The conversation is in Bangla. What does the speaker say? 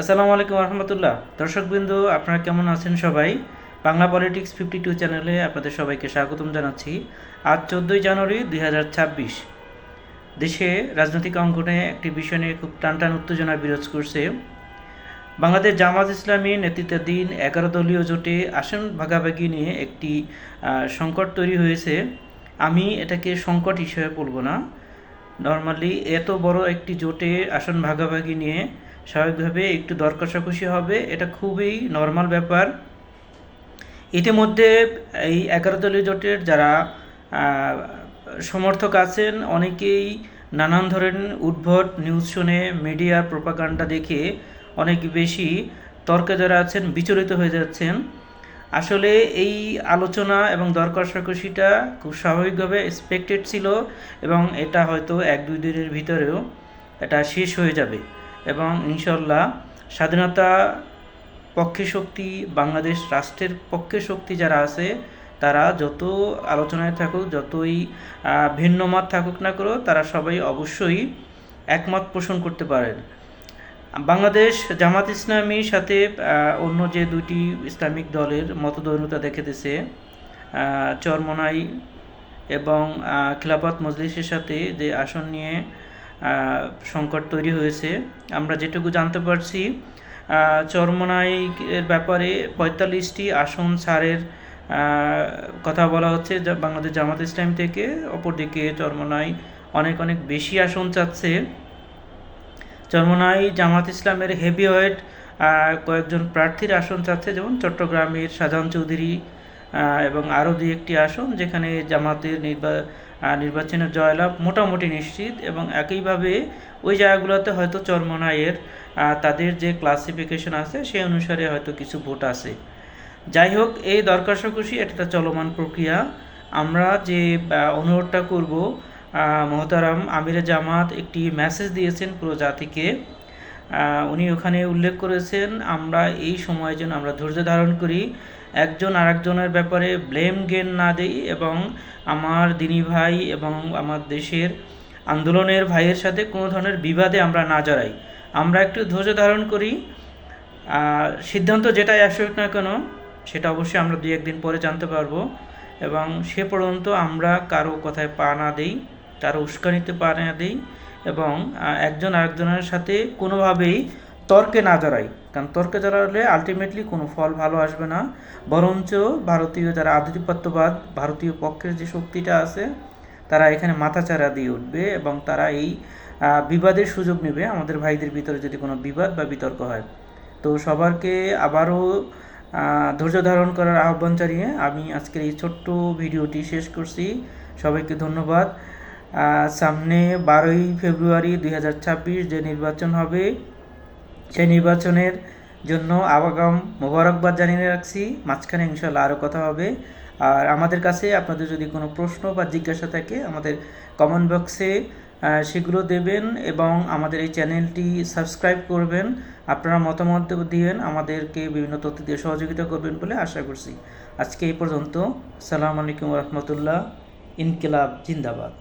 আসসালামু আলাইকুম রহমতুল্লাহ। দর্শকবৃন্দ আপনারা কেমন আছেন সবাই? বাংলা পলিটিক্স ফিফটি টু চ্যানেলে আপনাদের সবাইকে স্বাগতম জানাচ্ছি। আজ চোদ্দোই জানুয়ারি দুই হাজার ছাব্বিশ। দেশে রাজনৈতিক অঙ্গনে একটি বিষয় নিয়ে খুব টানটান উত্তেজনা বিরাজ করছে। বাংলাদেশ জামাত ইসলামী নেতৃত্বাধীন এগারো দলীয় জোটে আসন ভাগাভাগি নিয়ে একটি সংকট তৈরি হয়েছে। আমি এটাকে সংকট হিসেবে বলব না। নর্মালি এত বড় একটি জোটে আসন ভাগাভাগি নিয়ে স্বাভাবিকভাবে একটু দর কষাকষি হবে, এটা খুবই নর্মাল ব্যাপার। ইতিমধ্যে এই এগারো দলীয় জোটের যারা সমর্থক আছেন, অনেকেই নানান ধরনের উদ্ভট নিউজ শুনে মিডিয়ার প্রোপাগান্ডা দেখে অনেক বেশি তর্কে যারা আছেন, বিচলিত হয়ে যাচ্ছেন। আসলে এই আলোচনা এবং দর কষাকষিটা খুব স্বাভাবিকভাবে এক্সপেক্টেড ছিল এবং এটা হয়তো এক দুই দিনের ভিতরেও এটা শেষ হয়ে যাবে। এবং ইনশাল্লাহ স্বাধীনতা পক্ষে শক্তি, বাংলাদেশ রাষ্ট্রের পক্ষে শক্তি যারা আছে, তারা যত আলোচনায় থাকুক, যতই ভিন্ন মত থাকুক না করো তারা সবাই অবশ্যই একমত পোষণ করতে পারেন। বাংলাদেশ জামাত ইসলামীর সাথে অন্য যে দুইটি ইসলামিক দলের মতদৈনতা দেখাতেছে চরমনাই এবং খিলাফত মজলিসের সাথে যে আসন নিয়ে সংকট তৈরি হয়েছে। আমরা যেটুকু জানতে পারছি আহ, চরমনাই এর ব্যাপারে পঁয়তাল্লিশটি আসন ছাড়ের কথা বলা হচ্ছে বাংলাদেশ জামাত ইসলাম থেকে। অপরদিকে চরমনাই অনেক অনেক বেশি আসন চাচ্ছে। চরমনাই জামাত ইসলামের হেভিওয়েট কয়েকজন প্রার্থীর আসন চাচ্ছে যেমন চট্টগ্রামের শাহজাহান চৌধুরী এবং আরও দুই একটি আসন যেখানে জামাতের নির্বা আহ, নির্বাচনের জয়লাভ মোটামুটি নিশ্চিত এবং একইভাবে ওই জায়গাগুলোতে হয়তো চরমনাইয়ের আহ, তাদের যে ক্লাসিফিকেশন আছে সেই অনুসারে হয়তো কিছু ভোট আছে। যাই হোক এই দরকারসকসি এটা চলমান প্রক্রিয়া। আমরা যে অনুরোধটা করব মহতারাম আমিরে জামাত একটি মেসেজ দিয়েছেন পুরো জাতিকে। আহ, উনি ওখানে উল্লেখ করেছেন, আমরা এই সময় যেন আমরা ধৈর্য ধারণ করি। একজন আরেকজনের ব্যাপারে ব্লেম গেন না দেই এবং আমার দিনী ভাই এবং আমার দেশের আন্দোলনের ভাইয়ের সাথে কোনো ধরনের বিবাদে আমরা না জড়াই। আমরা একটু ধৈর্য ধারণ করি। সিদ্ধান্ত যেটাই আসুক না কেন, সেটা অবশ্যই আমরা দুই একদিন পরে জানতে পারব এবং সে পর্যন্ত আমরা কারও কথায় পা না দেই, কারও উস্কানিতে পা না দেই। এবং একজন আরেকজনের সাথে কোনোভাবেই তর্কে না জড়াই। কারণ তর্কে জড়ালে আলটিমেটলি কোনো ফল ভালো আসবে না। বরঞ্চ ভারতীয় যারা আধিপত্যবাদ, ভারতীয় পক্ষের যে শক্তিটা আছে, তারা এখানে মাথাচাড়া দিয়ে উঠবে এবং তারা এই বিবাদের সুযোগ নেবে। আমাদের ভাইদের ভিতরে যদি কোনো বিবাদ বা বিতর্ক হয়। তো সবারকে আবারও ধৈর্য ধারণ করার আহ্বান জানিয়ে আমি আজকের এই ছোট্ট ভিডিওটি শেষ করছি। সবাইকে ধন্যবাদ। সামনে বারোই ফেব্রুয়ারি দু হাজার ছাব্বিশ যে নির্বাচন হবে, সেই নির্বাচনের জন্য আগাম মোবারকবাদ জানিয়ে রাখছি। মাঝখানে ইনশাল্লাহ আরও কথা হবে। আর আমাদের কাছে আপনাদের যদি কোনো প্রশ্ন বা জিজ্ঞাসা থাকে, আমাদের কমেন্ট বক্সে সেগুলো দেবেন এবং আমাদের এই চ্যানেলটি সাবস্ক্রাইব করবেন। আপনারা মতামত দিবেন আমাদেরকে বিভিন্ন তথ্য দিয়ে সহযোগিতা করবেন বলে আশা করছি। আজকে এই পর্যন্ত। সালাম আলাইকুম রহমতুল্লাহ। ইনকিলাব, জিন্দাবাদ।